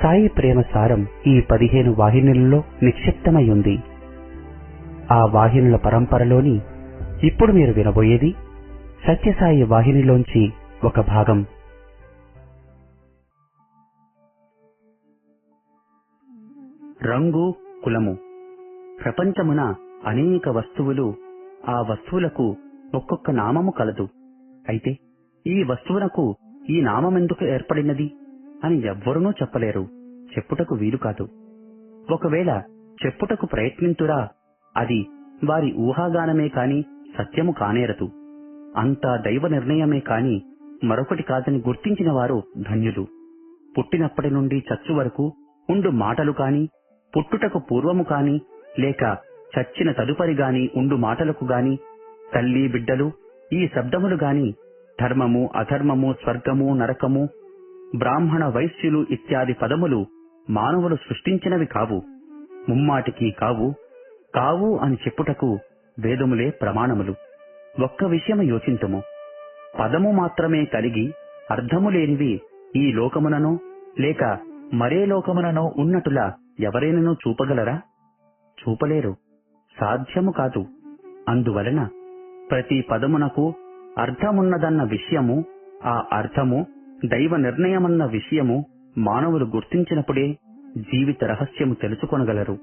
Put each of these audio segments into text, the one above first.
సాయి ప్రేమ సారం ఈ పదిహేను వాహినులలో నిక్షిప్తమై ఉంది ఆ వాహినుల పరంపరలోని ఇప్పుడు మీరు వినబోయేది సత్యసాయి వాహినిలోంచి ఒక భాగం. రంగు కులము. ప్రపంచమున అనేక వస్తువులు ఆ వస్తువులకు ఒక్కొక్క నామము కలదు. అయితే ఈ వస్తువునకు ఈ నామమెందుకు ఏర్పడినది? అని ఎవ్వరునూ చెప్పలేరు. చెప్పుటకు వీలు కాదు. ఒకవేళ చెప్పుటకు ప్రయత్నింతురా అది వారి ఊహాగానమే కాని సత్యము కానేరదు. అంతా దైవ నిర్ణయమే కాని మరొకటి కాదని గుర్తించిన వారు ధన్యులు. పుట్టినప్పటి నుండి చచ్చు వరకు ఉండు మాటలు కాని పుట్టుటకు పూర్వము కాని లేక చచ్చిన తదుపరి గాని ఉండు మాటలకు గాని తల్లి బిడ్డలు ఈ శబ్దములు గాని ధర్మము అధర్మము స్వర్గము నరకము బ్రాహ్మణ వైశ్యులు ఇత్యాది పదములు మానవులు సృష్టించినవి కావు. ముమ్మాటికి కావు కావు అని చెప్పుటకు వేదములే ప్రమాణములు. ఒక్క విషయము యోచింతుము. పదము మాత్రమే కలిగి అర్థము లేనివి ఈ లోకముననో లేక మరే లోకముననో ఉన్నట్టులా ఎవరైనను చూపగలరా? చూపలేరు. సాధ్యము కాదు. అందువలన ప్రతి పదమునకు అర్థమున్నదన్న విషయము ఆ అర్థము దైవ నిర్ణయమన్న విషయము మానవులు గుర్తించినప్పుడే జీవిత రహస్యము తెలుసుకొనగలరు.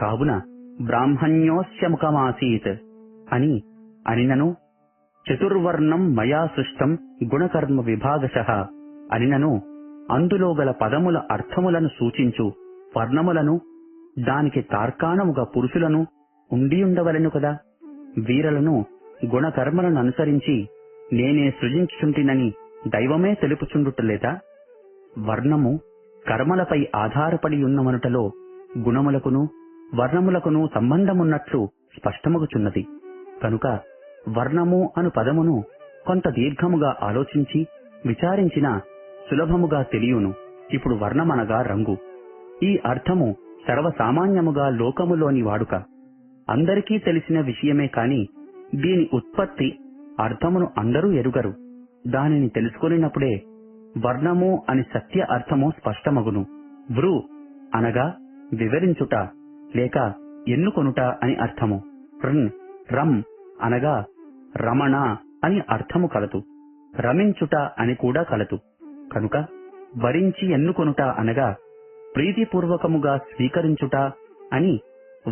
కావున బ్రాహ్మణ్యోస్యముఖమాసీత్ అని అనినను చతుర్వర్ణం మయా సృష్టం గుణకర్మ విభాగశ అనినను అందులో గల పదముల అర్థములను సూచించు వర్ణములను దానికి తార్కాణముగా పురుషులను ఉండియుండవలెను కదా. వీరలను గుణకర్మలను అనుసరించి నేనే సృజించుచుంటినని దైవమే తెలుపుచుండుటలేదా వర్ణము కర్మలపై ఆధారపడి ఉన్నమనుటలో గుణములకును వర్ణములకును సంబంధమున్నట్లు స్పష్టమగుచున్నది. కనుక వర్ణము అను పదమును కొంత దీర్ఘముగా ఆలోచించి విచారించిన సులభముగా తెలియును. ఇప్పుడు వర్ణమనగా రంగు. ఈ అర్థము సర్వసామాన్యముగా లోకములోని వాడుక. అందరికీ తెలిసిన విషయమే కాని దీని ఉత్పత్తి అర్థమును అందరూ ఎరుగరు. దానిని తెలుసుకొనినప్పుడే వర్ణము అని సత్య అర్థము స్పష్టమగును. వృ అనగా వివరించుట లేక ఎన్నుకొనుట అని అర్థము. రున్ రం అనగా రమణ అని అర్థము కలదు. రమించుట అని కూడా కలదు. కనుక వరించి ఎన్నుకొనుట అనగా ప్రీతిపూర్వకముగా స్వీకరించుట అని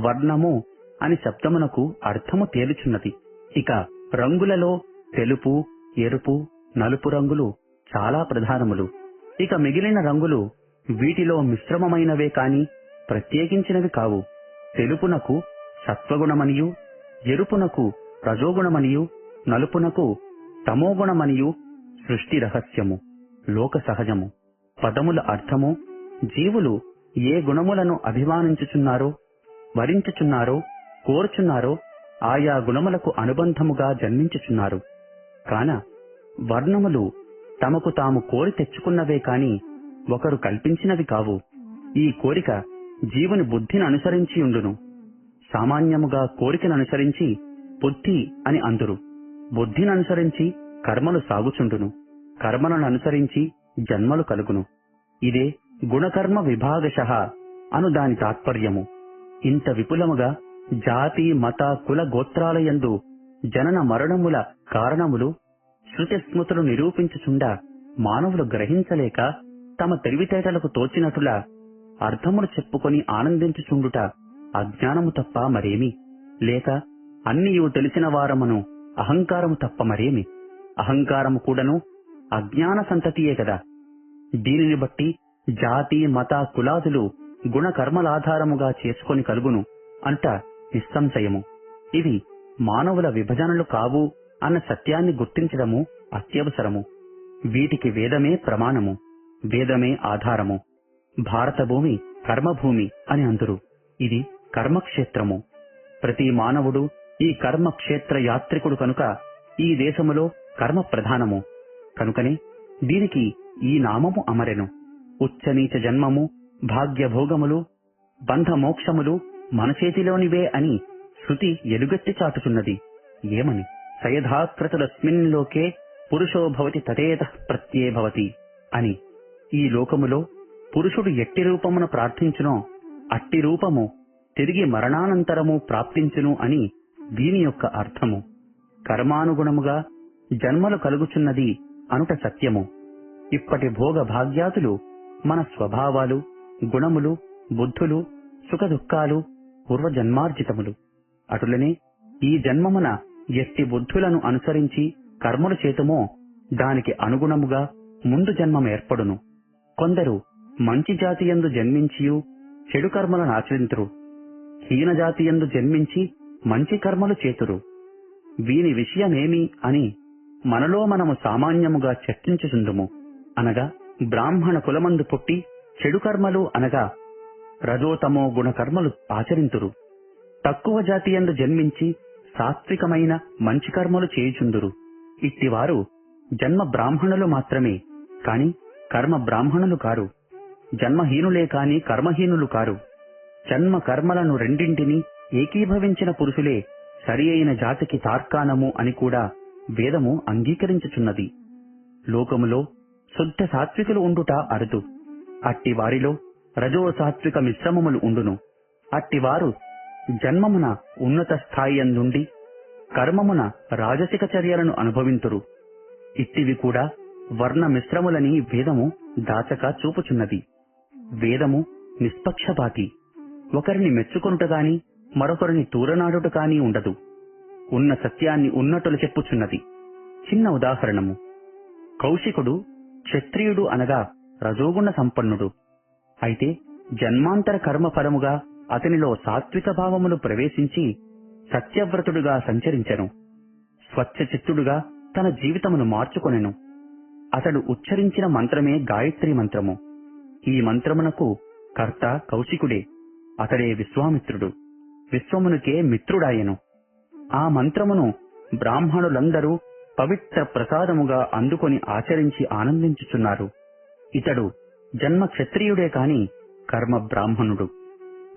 వర్ణము అని శబ్దమునకు అర్థము తేలుచున్నది. ఇక రంగులలో తెలుపు ఎరుపు నలుపు రంగులు చాలా ప్రధానములు. ఇక మిగిలిన రంగులు వీటిలో మిశ్రమమైనవే కాని ప్రత్యేకించినవి కావు. తెలుపునకు సత్వగుణమనియు ఎరుపునకు రజోగుణమనియు నలుపునకు తమోగుణమనియు సృష్టి రహస్యము లోక సహజము. పదముల అర్థము జీవులు ఏ గుణములను అభిమానించుచున్నారో వరించుచున్నారో కోరుచున్నారో ఆయా గుణములకు అనుబంధముగా జన్మించుచున్నారు. కాన వర్ణములు తమకు తాము కోరి తెచ్చుకున్నవే కాని ఒకరు కల్పించినవి కావు. ఈ కోరిక జీవుని బుద్ధిని అనుసరించి ఉండును. సామాన్యముగా కోరికను అనుసరించి బుద్ధి అని అందురు. బుద్ధిని అనుసరించి కర్మలు సాగుచుండును. కర్మలను అనుసరించి జన్మలు కలుగును. ఇదే గుణకర్మ విభాగశ అను దాని తాత్పర్యము. ఇంత విపులముగా జాతి మత కుల గోత్రాలయందు జనన మరణముల కారణములు శృతి స్మృతులు నిరూపించుచుండా మానవులు గ్రహించలేక తమ తెలివితేటలకు తోచినట్టులా అర్థములు చెప్పుకొని ఆనందించుచుండుట అజ్ఞానము తప్ప మరేమి? లేక అన్నియు తెలిసిన వారమును అహంకారము తప్ప మరేమి? అహంకారము కూడాను అజ్ఞాన సంతతియే కదా. దీనిని బట్టి జాతి మత కులాదులు గుణకర్మలాధారముగా చేసుకొని కలుగును అంట నిస్సంశయము. ఇవి మానవుల విభజనలు కావు అన్న సత్యాన్ని గుర్తించడము అత్యవసరము. వీటికి వేదమే ప్రమాణము వేదమే ఆధారము. భారత భూమి కర్మభూమి అని అందురు. ఇది కర్మక్షేత్రము. ప్రతి మానవుడు ఈ కర్మక్షేత్ర యాత్రికుడు కనుక ఈ దేశములో కర్మ ప్రధానము కనుకనే దీనికి ఈ నామము అమరెను. ఉచ్చనీచ జన్మము భాగ్యభోగములు బంధమోక్షములు బంధ మోక్షములు మన చేతిలోనివే అని శృతి ఎలుగెత్తి చాటుచున్నది. ఏమని? సయథాకృతులస్మిన్ లోకే పురుషో భవతి తదేత ప్రత్యే భవతి అని. ఈ లోకములో పురుషుడు ఎట్టి రూపమున ప్రార్థించునో అట్టి రూపము తిరిగి మరణానంతరము ప్రాప్తించును అని దీని యొక్క అర్థము. కర్మానుగుణముగా జన్మలు కలుగుచున్నది అనుట సత్యము. ఇప్పటి భోగ భాగ్యాతులు మన స్వభావాలు గుణములు బుద్ధులు సుఖదుఃఖాలు పూర్వజన్మార్జితములు. అటులనే ఈ జన్మమున ఎట్టి బుద్ధులను అనుసరించి కర్మలు చేతుమో దానికి అనుగుణముగా ముందు జన్మం ఏర్పడును. కొందరు మంచి జాతియందు జన్మించియు చెడు కర్మలను ఆచరింతురు. హీన జాతియందు జన్మించి మంచి కర్మలు చేతురు. వీని విషయమేమి అని మనలో మనము సామాన్యముగా చర్చించుచుందుము. అనగా బ్రాహ్మణ కులమందు పుట్టి చెడు కర్మలు అనగా రజోతమో గుణకర్మలు ఆచరింతురు. తక్కువ జాతియందు జన్మించి సాత్వికమైన మంచి కర్మలు చేయుచుందురు. ఇట్టివారు జన్మ బ్రాహ్మణులు మాత్రమే కాని కర్మ బ్రాహ్మణులు కారు. జన్మహీనులే కాని కర్మహీనులు కారు. జన్మ కర్మలను రెండింటిని ఏకీభవించిన పురుషులే సరి అయిన జాతికి తార్కాణము అని కూడా వేదము అంగీకరించుచున్నది. లోకములో శుద్ధ సాత్వికులు ఉండుట అరుదు. అట్టి వారిలో రజో సాత్విక మిశ్రమములు ఉండును. అట్టివారు జన్మమున ఉన్నత స్థాయియందుండి కర్మమున రాజసిక చర్యలను అనుభవింతురు. ఇట్టివి కూడా వర్ణ మిశ్రములని వేదము దాచక చూపుచున్నది. వేదము నిష్పక్షపాతి. ఒకరిని మెచ్చుకొనుట గాని మరొకరిని తూరనాడుట కాని ఉండదు. ఉన్న సత్యాన్ని ఉన్నట్టులు చెప్పుచున్నది. చిన్న ఉదాహరణము. కౌశికుడు క్షత్రియుడు అనగా రజోగుణ సంపన్నుడు. అయితే జన్మాంతర కర్మ ఫలముగా అతనిలో సాత్విక భావములు ప్రవేశించి సత్యవ్రతుడుగా సంచరించెను. స్వచ్ఛచిత్తుడుగా తన జీవితమును మార్చుకొనెను. అతడు ఉచ్చరించిన మంత్రమే గాయత్రి మంత్రము. ఈ మంత్రమునకు కర్త కౌశికుడే అతడే విశ్వామిత్రుడు విశ్వమునికే మిత్రుడాయెను. ఆ మంత్రమును బ్రాహ్మణులందరూ పవిత్ర ప్రసాదముగా అందుకొని ఆచరించి ఆనందించుచున్నారు. ఇతడు జన్మ క్షత్రియుడే కాని కర్మ బ్రాహ్మణుడు.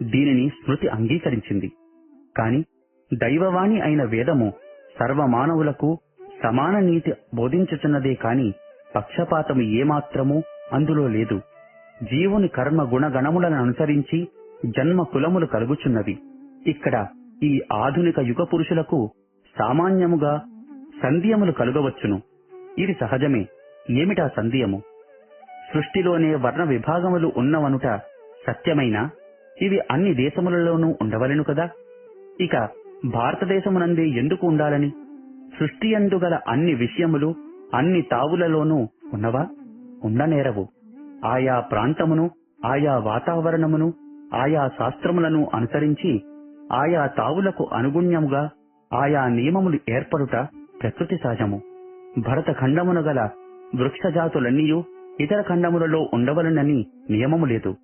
దీనిని స్మృతి అంగీకరించింది. కాని దైవవాణి అయిన వేదము సర్వమానవులకు సమాన నీతి బోధించుచున్నదే కాని పక్షపాతము ఏమాత్రము అందులో లేదు. జీవుని కర్మ గుణగణములను అనుసరించి జన్మ కులములు కలుగుచున్నవి. ఇక్కడ ఈ ఆధునిక యుగ పురుషులకు సామాన్యముగా సంధ్యములు కలుగవచ్చును. ఇది సహజమే. ఏమిటా సంధ్యము? సృష్టిలోనే వర్ణ విభాగములు ఉన్నవనుట సత్యమైన? ఇవి అన్ని దేశములలోనూ ఉండవలెను కదా? ఇక భారతదేశమునందే ఎందుకు ఉండాలని? సృష్టి గల అన్ని విషయములు అన్ని తావులలోనూ ఉన్నవా? ఉండనేరవు. ఆయా ప్రాంతమును ఆయా వాతావరణమును ఆయా శాస్త్రములను అనుసరించి ఆయా తావులకు అనుగుణ్యముగా ఆయా నియమములు ఏర్పడుట ప్రకృతి సహజము. భరత ఖండమున గల వృక్షజాతులన్నీయూ ఇతర ఖండములలో ఉండవలనని నియమము లేదు.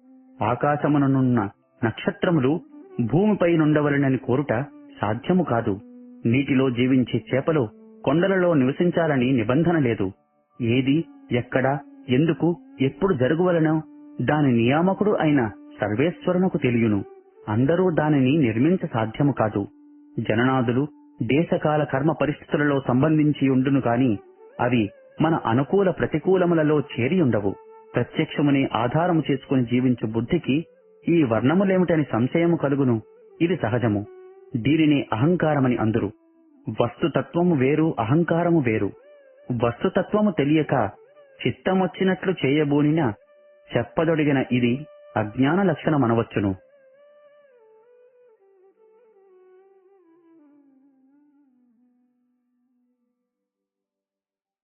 ఆకాశముననున్న నక్షత్రములు భూమిపై నుండవలనని కోరుట సాధ్యము కాదు. నీటిలో జీవించే చేపలు కొండలలో నివసించాలని నిబంధన లేదు. ఏది ఎక్కడ ఎందుకు ఎప్పుడు జరుగువలనో దాని నియామకుడు అయిన సర్వేశ్వరునకు తెలియను. అందరూ దానిని నిర్మించ సాధ్యము కాదు. జననాదులు దేశకాల కర్మ పరిస్థితులలో సంబంధించి ఉండును కాని అవి మన అనుకూల ప్రతికూలములలో చేరియుండవు ప్రత్యక్షమునే ఆధారము చేసుకుని జీవించు బుద్ధికి ఈ వర్ణములేమిటని సంశయము కలుగును? ఇది సహజము. దీనిని అహంకారమని అందురు. వస్తుతత్వము వేరు అహంకారము వేరు. వస్తుతత్వము తెలియక చిత్తమొచ్చినట్లు చేయబూనిన చెప్పదొడిగిన ఇది అజ్ఞాన లక్షణమనవచ్చును.